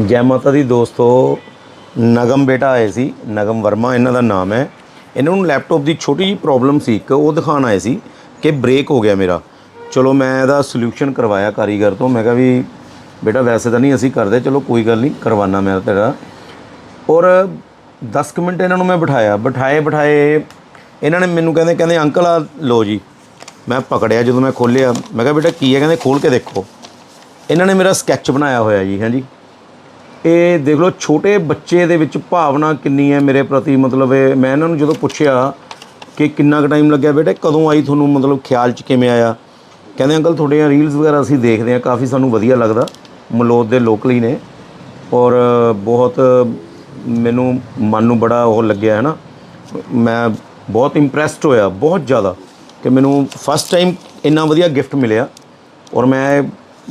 ਜੈ ਮਾਤਾ ਦੀ ਦੋਸਤੋ ਨਗਮ ਬੇਟਾ ਆਏ ਸੀ, ਨਗਮ ਵਰਮਾ, ਇਹਨਾਂ ਦਾ ਨਾਮ ਹੈ। ਇਹਨਾਂ ਨੂੰ ਲੈਪਟਾਪ ਦੀ ਛੋਟੀ ਜਿਹੀ ਪ੍ਰੋਬਲਮ ਸੀ, ਇੱਕ ਉਹ ਦਿਖਾਣ ਆਏ ਸੀ ਕਿ ਬ੍ਰੇਕ ਹੋ ਗਿਆ ਮੇਰਾ। ਚਲੋ ਮੈਂ ਇਹਦਾ ਸੋਲੂਸ਼ਨ ਕਰਵਾਇਆ ਕਾਰੀਗਰ ਤੋਂ, ਮੈਂ ਕਿਹਾ ਵੀ ਬੇਟਾ ਵੈਸੇ ਤਾਂ ਨਹੀਂ, ਅਸੀਂ ਕਰਦੇ, ਚਲੋ ਕੋਈ ਗੱਲ ਨਹੀਂ, ਕਰਵਾਨਾ ਮੈਂ ਤੇਰਾ। ਔਰ 10 ਕੁ ਮਿੰਟ ਇਹਨਾਂ ਨੂੰ ਮੈਂ ਬਿਠਾਇਆ, ਬਿਠਾਏ ਬਿਠਾਏ, ਇਹਨਾਂ ਨੇ ਮੈਨੂੰ ਕਹਿੰਦੇ ਕਹਿੰਦੇ, ਅੰਕਲ ਆ ਲੋ ਜੀ। ਮੈਂ ਪਕੜਿਆ, ਜਦੋਂ ਮੈਂ ਖੋਲ੍ਹਿਆ, ਮੈਂ ਕਿਹਾ ਬੇਟਾ ਕੀ ਹੈ? ਕਹਿੰਦੇ ਖੋਲ ਕੇ ਦੇਖੋ। ਇਹਨਾਂ ਨੇ ਮੇਰਾ ਸਕੈਚ ਬਣਾਇਆ ਹੋਇਆ ਜੀ ਹਾਂਜੀ ਇਹ ਦੇਖ ਲਓ, ਛੋਟੇ ਬੱਚੇ ਦੇ ਵਿੱਚ ਭਾਵਨਾ ਕਿੰਨੀ ਹੈ ਮੇਰੇ ਪ੍ਰਤੀ? ਮਤਲਬ ਇਹ ਮੈਂ ਇਹਨਾਂ ਨੂੰ ਜਦੋਂ ਪੁੱਛਿਆ ਕਿ ਕਿੰਨਾ ਕੁ ਟਾਈਮ ਲੱਗਿਆ, ਬੇਟੇ ਕਦੋਂ ਆਈ ਤੁਹਾਨੂੰ? ਮਤਲਬ ਖਿਆਲ ਚ ਕਿਵੇਂ ਆਇਆ? ਕਹਿੰਦੇ, ਅੰਕਲ ਤੁਹਾਡੀਆਂ ਰੀਲਸ ਵਗੈਰਾ ਅਸੀਂ ਦੇਖਦੇ ਹਾਂ, ਕਾਫੀ ਸਾਨੂੰ ਵਧੀਆ ਲੱਗਦਾ। ਮਲੋਦ ਦੇ ਲੋਕਲ ਹੀ ਨੇ ਔਰ ਬਹੁਤ ਮੈਨੂੰ ਮਨ ਨੂੰ ਬੜਾ ਉਹ ਲੱਗਿਆ, ਹੈ ਨਾ? ਮੈਂ ਬਹੁਤ ਇੰਪ੍ਰੈਸਡ ਹੋਇਆ, ਬਹੁਤ ਜ਼ਿਆਦਾ ਕਿ ਮੈਨੂੰ ਫਸਟ ਟਾਈਮ ਇੰਨਾ ਵਧੀਆ ਗਿਫਟ ਮਿਲਿਆ ਔਰ ਮੈਂ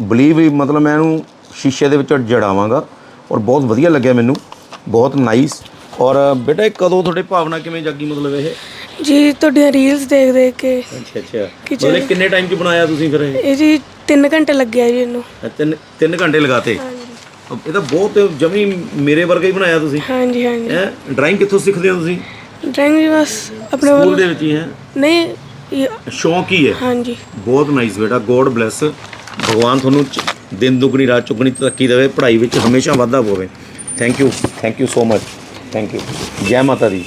ਬਲੀਵ ਮਤਲਬ ਮੈਂ ਇਹਨੂੰ ਸ਼ੀਸ਼ੇ ਦੇ ਵਿੱਚ ਜੜਾਵਾਂਗਾ। ਔਰ ਬਹੁਤ ਵਧੀਆ ਲੱਗਿਆ ਮੈਨੂੰ ਬਹੁਤ ਨਾਈਸ ਔਰ ਬੇਟਾ ਇਹ ਕਦੋਂ ਤੁਹਾਡੇ ਭਾਵਨਾ ਕਿਵੇਂ ਜਾਗੀ ਮਤਲਬ ਇਹ? ਜੀ ਤੁਹਾਡੀਆਂ ਰੀਲਸ ਦੇਖ ਦੇਖ ਕੇ। ਅੱਛਾ ਅੱਛਾ। ਮਤਲਬ ਕਿੰਨੇ ਟਾਈਮ 'ਚ ਬਣਾਇਆ ਤੁਸੀਂ ਫਿਰ ਇਹ? ਇਹ ਜੀ 3 ਘੰਟੇ ਲੱਗਿਆ ਜੀ ਇਹਨੂੰ। ਇਹ ਤਿੰਨ ਤਿੰਨ ਘੰਟੇ ਲਗਾਤੇ? ਹਾਂਜੀ। ਇਹ ਤਾਂ ਬਹੁਤ ਜਮੀ ਮੇਰੇ ਵਰਗਾ ਹੀ ਬਣਾਇਆ ਤੁਸੀਂ। ਹਾਂਜੀ ਹਾਂਜੀ। ਹੈ? ਡਰਾਇੰਗ ਕਿੱਥੋਂ ਸਿੱਖਦੇ ਹੋ ਤੁਸੀਂ? ਡਰਾਇੰਗ ਜੀ ਬਸ ਆਪਣੇ ਸਕੂਲ ਵੱਲ ਦੇ ਵਿੱਚ ਹੀ ਹੈ। ਨਹੀਂ ਇਹ- ਸ਼ੌਂਕ ਹੀ ਹੈ। ਹਾਂਜੀ। ਬਹੁਤ ਨਾਈਸ ਬੇਟਾ ਗੋਡ ਬlesਸ ਭਗਵਾਨ ਤੁਹਾਨੂੰ ਚ- ਦਿਨ ਦੁਗਣੀ, ਰਾਤ ਚੁਗਣੀ ਤਰੱਕੀ ਦੇਵੇ, ਪੜ੍ਹਾਈ ਵਿੱਚ ਹਮੇਸ਼ਾ ਵਾਧਾ ਹੋਵੇ। Thank you thank you so much thank you ਜੈ ਮਾਤਾ ਦੀ।